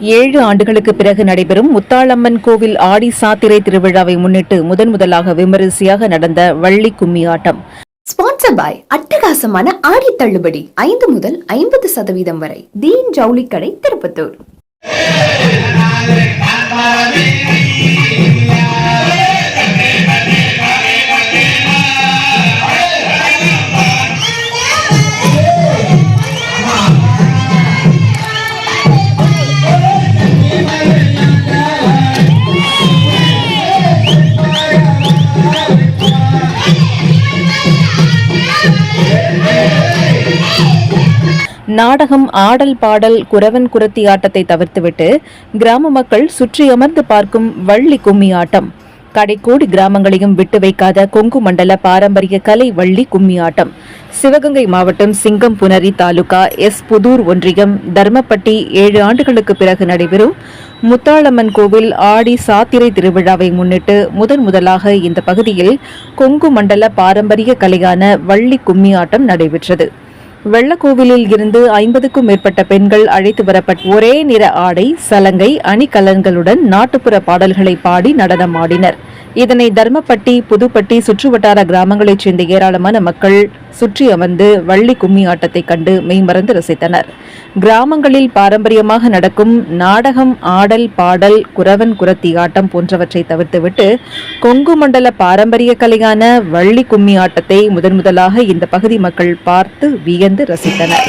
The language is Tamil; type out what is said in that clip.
ஏழு ஆண்டுகளுக்கு பிறகு நடைபெறும் முத்தாளம்மன் கோவில் ஆடி சாத்திரை திருவிழாவை முன்னிட்டு முதன் முதலாக விமரிசையாக நடந்த வள்ளி கும்மி ஆட்டம் ஸ்பான்சர் பாய் அட்டகாசமான ஆடி தள்ளுபடி ஐந்து முதல் ஐம்பது சதவீதம் வரை. தீன் ஜவுளி கடை திருப்பத்தூர். நாடகம் ஆடல் பாடல் குரவன் குரத்தி ஆட்டத்தை தவிர்த்துவிட்டு கிராம மக்கள் சுற்றி அமர்ந்து பார்க்கும் வள்ளி கும்மி ஆட்டம். கடைக்கோடி கிராமங்களையும் விட்டு வைக்காத கொங்கு மண்டல பாரம்பரிய கலை வள்ளி கும்மி ஆட்டம். சிவகங்கை மாவட்டம் சிங்கம் புனரி தாலுகா எஸ். புதூர் ஒன்றியம் தர்மப்பட்டி ஏழு ஆண்டுகளுக்கு பிறகு நடைபெறும் முத்தாளம்மன் கோவில் ஆடி சாத்திரை திருவிழாவை முன்னிட்டு முதன் முதலாக இந்த பகுதியில் கொங்கு மண்டல பாரம்பரிய கலையான வள்ளி கும்மி ஆட்டம் நடைபெற்றது. வெள்ளக்கோவிலில் இருந்து ஐம்பதுக்கும் மேற்பட்ட பெண்கள் அழைத்து வரப்பட்ட ஒரே நிற ஆடை சலங்கை அணிகலன்களுடன் நாட்டுப்புற பாடல்களை பாடி நடனமாடினர் இதனை தர்மப்பட்டி புதுப்பட்டி சுற்றுவட்டார கிராமங்களைச் சேர்ந்த ஏராளமான மக்கள் சுற்றி அமர்ந்து வள்ளி கும்மி ஆட்டத்தை கண்டு மெய்மறந்து ரசித்தனர். கிராமங்களில் பாரம்பரியமாக நடக்கும் நாடகம் ஆடல் பாடல் குரவன் குரத்தி ஆட்டம் போன்றவற்றை தவிர்த்துவிட்டு கொங்கு மண்டல பாரம்பரிய கலையான வள்ளி கும்மி ஆட்டத்தை முதன் முதலாக இந்த பகுதி மக்கள் பார்த்து வியந்து ரசித்தனர்.